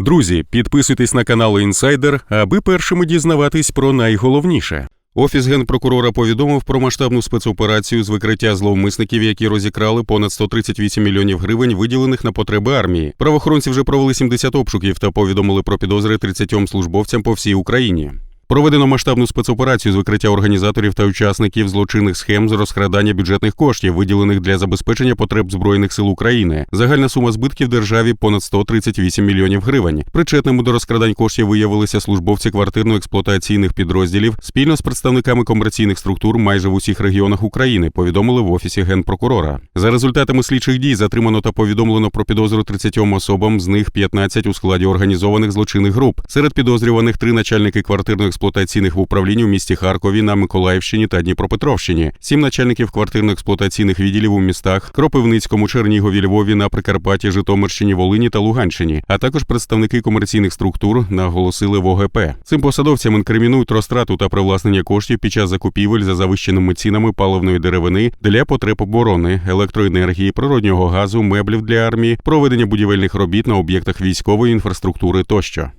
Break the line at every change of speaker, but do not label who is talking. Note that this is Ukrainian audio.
Друзі, підписуйтесь на канал Інсайдер, аби першими дізнаватись про найголовніше. Офіс генпрокурора повідомив про масштабну спецоперацію з викриття зловмисників, які розікрали понад 138 мільйонів гривень, виділених на потреби армії. Правоохоронці вже провели 70 обшуків та повідомили про підозри 30 службовцям по всій Україні. Проведено масштабну спецоперацію з викриття організаторів та учасників злочинних схем з розкрадання бюджетних коштів, виділених для забезпечення потреб збройних сил України. Загальна сума збитків державі понад 138 мільйонів гривень. Причетними до розкрадань коштів виявилися службовці квартирно-експлуатаційних підрозділів спільно з представниками комерційних структур майже в усіх регіонах України. Повідомили в офісі генпрокурора. За результатами слідчих дій затримано та повідомлено про підозру 30 особам, з них 15 у складі організованих злочинних груп. Серед підозрюваних три начальники квартирно експлуатаційних в управлінні в місті Харкові на Миколаївщині та Дніпропетровщині, сім начальників квартирно-експлуатаційних відділів у містах Кропивницькому, Чернігові, Львові, на Прикарпатті, Житомирщині, Волині та Луганщині, а також представники комерційних структур наголосили в ОГП. Цим посадовцям інкримінують розтрату та привласнення коштів під час закупівель за завищеними цінами паливної деревини для потреб оборони, електроенергії, природнього газу, меблів для армії, проведення будівельних робіт на об'єктах військової інфраструктури тощо.